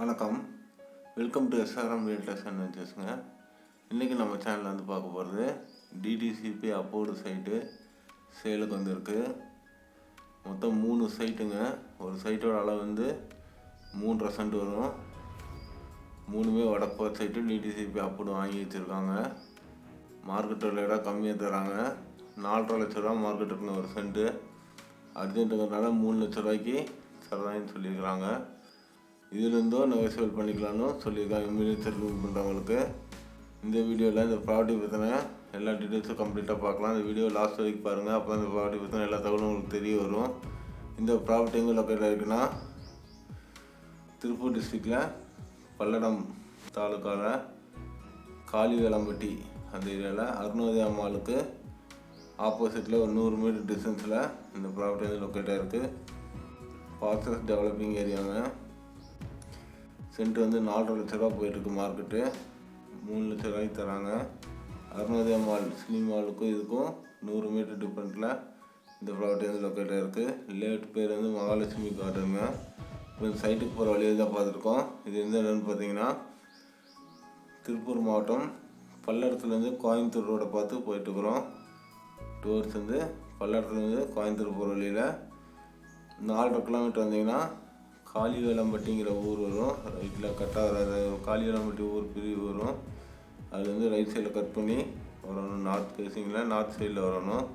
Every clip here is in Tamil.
வணக்கம். Welcome to SRM realtors and வெஞ்சர்ஸுங்க இன்றைக்கி நம்ம சேனலில் வந்து பார்க்க போகிறது டிடிசிபி அப்போர்டு சைட்டு சேலுக்கு வந்திருக்கு. மொத்தம் மூணு சைட்டுங்க ஒரு சைட்டோட அளவு வந்து மூன்றரை சென்ட் வரும். மூணுமே வடக்கு சைட்டு டிடிசிபி அப்போர்டு வாங்கி வச்சுருக்காங்க. மார்க்கெட்டில் இடம் கம்மியாக தராங்க. நாலரை லட்ச ரூபா மார்க்கெட் இருக்குங்க ஒரு சென்ட்டு அர்ஜென்ட்டுங்கிறதுனால மூணு லட்ச ரூபாய்க்கு தரதான்னு சொல்லியிருக்கிறாங்க. இதுலேருந்தோ நெகோசியபிள் பண்ணிக்கலான்னு சொல்லியிருக்காங்க இமீடியட் செட்டில்மெண்ட் பண்ணுறவங்களுக்கு இந்த வீடியோவில் இந்த ப்ராப்பர்ட்டி பற்றின எல்லா டீட்டெயில்ஸும் கம்ப்ளீட்டாக பார்க்கலாம். இந்த வீடியோ லாஸ்ட் வரைக்கும் பாருங்கள் அப்போ இந்த ப்ராப்பர்ட்டி பற்றின எல்லா தகவலும் உங்களுக்கு தெரிய வரும். இந்த ப்ராப்பர்ட்டி எங்கே லொக்கேட் இருக்குன்னா திருப்பூர் டிஸ்ட்ரிக்டில் பல்லடம் தாலுக்காவில் காளிவேலம்பட்டி அந்த ஏரியாவில் அருணோதய அம்மாளுக்கு ஆப்போசிட்டில் ஒரு நூறு மீட்டர் டிஸ்டன்ஸில் இந்த ப்ராப்பர்ட்டி வந்து லொக்கேட் ஆகிருக்கு ஃபாஸ்டஸ்ட் டெவலப்பிங் ஏரியாங்க சென்ட் வந்து நாலரை லட்ச ரூபா போயிட்டுருக்கு மார்க்கெட்டு மூணு லட்ச ரூபாய்க்கு தராங்க. அருணோதய மால் சினிமாலுக்கும் இதுக்கும் நூறு மீட்டர் டிஃப்ரெண்ட்டில் இந்த ப்ராப்பர்ட்டி வந்து லொக்கேட்டாக இருக்குது லேட் பேர் வந்து மகாலட்சுமி கார்டனுங்க இப்போ சைட்டுக்கு போகிற வழியை தான் பார்த்துருக்கோம். இது எந்த இடம்னு பார்த்தீங்கன்னா திருப்பூர் மாவட்டம் பல்லடத்துலேருந்து கோயம்புத்தூர் ரோடை பார்த்து போயிட்டுருக்குறோம். டூர்ஸ் வந்து பல்லடத்துலேருந்து கோயம்புத்தூர் போகிற வழியில் நாலரை கிலோமீட்டர் வந்தீங்கன்னா காளிவேலம்பட்டிங்கிற ஊர் வரும். ரைட்டில் கட்டாகிற காளிவேலம்பட்டி ஊர் பிரிவு வரும். அதுலேருந்து ரைட் சைடில் கட் பண்ணி வரணும். நார்த் ஃபேஸிங்கில் நார்த் சைடில் வரணும்.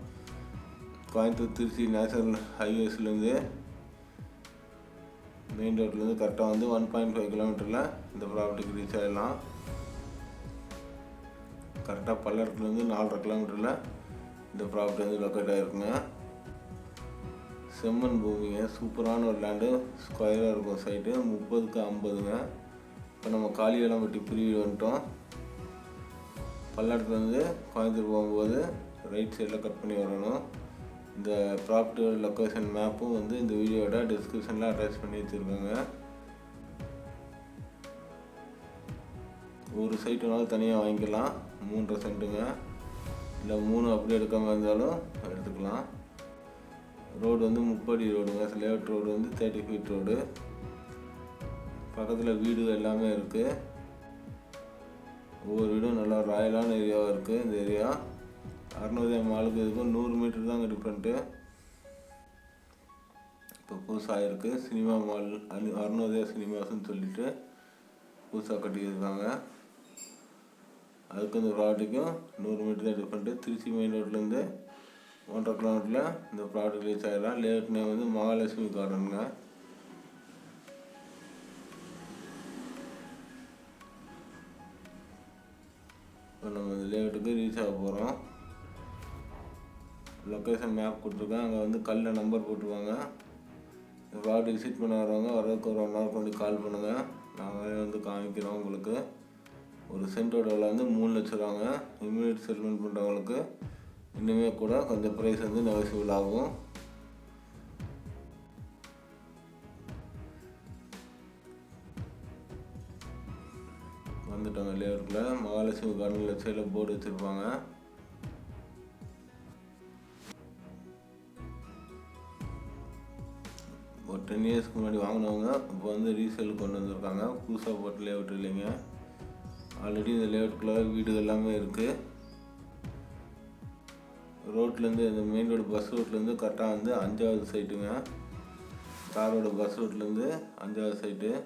கோயம்புத்தூர் திருச்சி நேஷனல் ஹைவேஸ்லேருந்து மெயின் ரோட்லேருந்து கரெக்டாக வந்து ஒன் பாயிண்ட் ஃபைவ் கிலோமீட்டரில் இந்த ப்ராப்பர்ட்டிக்கு ரீச் ஆகிடலாம் கரெக்டாக பல்லடத்துலேருந்து நாலரை கிலோமீட்டரில் இந்த ப்ராப்பர்ட்டி வந்து லொக்கேட் ஆகிருக்குங்க செம்மண் பூமிங்க. சூப்பரான ஒரு லேண்டு ஸ்கொயராக இருக்கும் சைட்டு முப்பதுக்கு ஐம்பதுங்க. இப்போ நம்ம காளியெல்லாம் வெட்டி பிரிவு வந்துட்டோம். பல்லடத்துலேருந்து கோயம்புத்தூர் போகும்போது ரைட் சைடில் கட் பண்ணி வரணும். இந்த ப்ராப்பர்ட்டி லொக்கேஷன் மேப்பும் வந்து இந்த வீடியோட டிஸ்கிரிப்ஷனில் அட்டாச் பண்ணி வச்சுருக்காங்க. ஒரு சைட்டுனாலும் தனியாக வாங்கிக்கலாம். மூன்றரை சென்ட்டுங்க இல்லை மூணு அப்படி எடுக்காமல் இருந்தாலும் எடுத்துக்கலாம். ரோடு வந்து முப்படி ரோடுங்க லேஅவுட் ரோடு வந்து தேர்ட்டி ஃபீட் ரோடு பக்கத்தில் வீடு எல்லாமே இருக்குது ஒவ்வொரு வீடும் நல்லா ராயலான ஏரியாவாக இருக்குது இந்த ஏரியா அறநூறு மாலுக்கு இதுக்கும் நூறு மீட்டர் தாங்க டிஃப்ரெண்ட்டு இப்போ புதுசாக இருக்குது சினிமா மால் அனு அருணோதயா சினிமாஸ்ன்னு சொல்லிட்டு புதுசாக கட்டியிருக்காங்க. அதுக்கு இந்த ப்ராடக்ட்டுக்கும் நூறு மீட்டர் தான் டிஃப்ரெண்ட்டு திருச்சி மெயின் ரோட்லேருந்து ஒன்றரை கிலோமீட்டரில் இந்த ப்ராடக்ட் ரீச் ஆகிடலாம் லேட் நேம் வந்து மகாலட்சுமி கார்டனுங்க இப்போ நம்ம இந்த லேஅவுட்டுக்கு ரீச் ஆக போகிறோம் லொக்கேஷன் மேப் கொடுத்துருக்கேன். அங்கே வந்து கல்லில் நம்பர் போட்டுருவாங்க. இந்த ப்ராடக்ட் விசிட் பண்ண வரவங்க வரதுக்கு ஒரு ஒன் ஹவர் கொஞ்சம் கால் பண்ணுங்கள் நாங்களே வந்து காமிக்கிறோம் உங்களுக்கு. ஒரு சென்டோட விலை வந்து மூணு லட்சம் ரூபாங்க. இமீடியட் செட்டில்மெண்ட் பண்ணுறவங்களுக்கு இன்னுமே கூட கொஞ்சம் ப்ரைஸ் வந்து நெகசிபிள் ஆகும். வந்துட்டாங்க லேஅவுட்டில் மகாலட்சுமி கார்டன் லெஃப்ட் சைடில் போர்டு வச்சுருப்பாங்க. ஒரு டென் இயர்ஸ்க்கு முன்னாடி வாங்கினவங்க இப்போ வந்து ரீசேல் கொண்டு வந்திருக்காங்க. புதுசாக போட்டு லேஅவுட் இல்லைங்க. ஆல்ரெடி இந்த லேஅவுட்குள்ளே வீடு எல்லாமே இருக்குது ரோட்லேருந்து இந்த மெயின் ரோடு பஸ் ரோட்லேருந்து கரெக்டாக வந்து அஞ்சாவது சைட்டுங்க. காரோட பஸ் ரோட்லேருந்து அஞ்சாவது சைட்டு.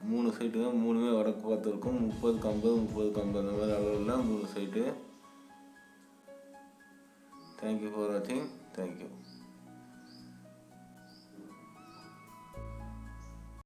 மூணு சைட்டுங்க மூணுமே வடக்கு பார்த்து இருக்கும். முப்பதுக்கு ஐம்பது முப்பதுக்கு ஐம்பது. அந்த மாதிரி அளவில் மூணு சைட்டு. தேங்க்யூ ஃபார் வாட்சிங் தேங்க்யூ